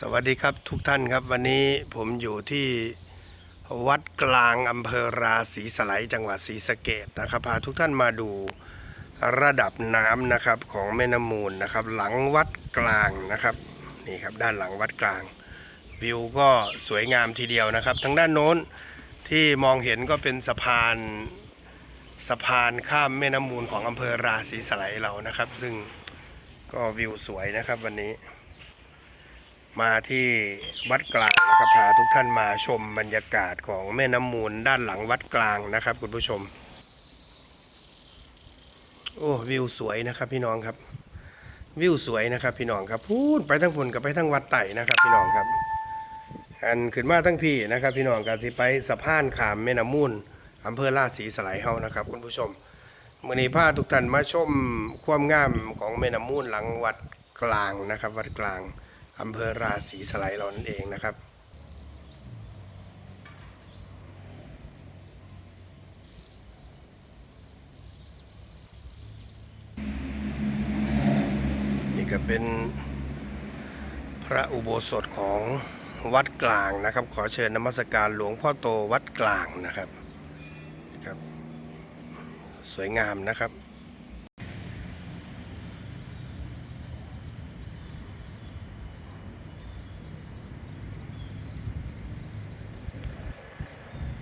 สวัสดีครับทุกท่านครับวันนี้ผมอยู่ที่วัดกลางอำเภอราศีสไลจังหวัดศรีสะเกดนะครับพาทุกท่านมาดูระดับน้ำนะครับของแม่น้ำมูลนะครับ หลังวัดกลางนะครับนี่ครับด้านหลังวัดกลาง วิวก็สวยงามทีเดียวนะครับทางด้านโน้นที่มองเห็นก็เป็นสะพานสะพานข้ามแม่น้ำมูลของอำเภอราศีสไลเรานะครับ ซึ่งก็วิวสวยนะครับวันนี้ มาที่วัดกลางนะครับพาทุกท่านมาชมบรรยากาศของแม่น้ำมูลด้านหลังวัดกลางนะครับคุณผู้ชม โอ้วิวสวยนะครับพี่น้องครับ วิวสวยนะครับพี่น้องครับพูดไปทั้งพุ่นกับไปทั้งวัดไต่นะครับพี่น้องครับ อันขึ้นมาทั้งพี่นะครับ พี่น้องกันที่ไปสะพานขามแม่น้ำมูลอำเภอราศีสไลยเฮานะครับคุณผู้ชมมื่อนี้พาทุกท่านมาชมความงามของแม่น้ำมูลหลังวัดกลางนะครับ วัดกลาง อำเภอราศีสไลยเรานั่นเองนะครับ นี่ก็เป็นพระอุโบสถของวัดกลางนะครับ ขอเชิญนมัสการหลวงพ่อโตวัดกลางนะครับครับ สวยงามนะครับ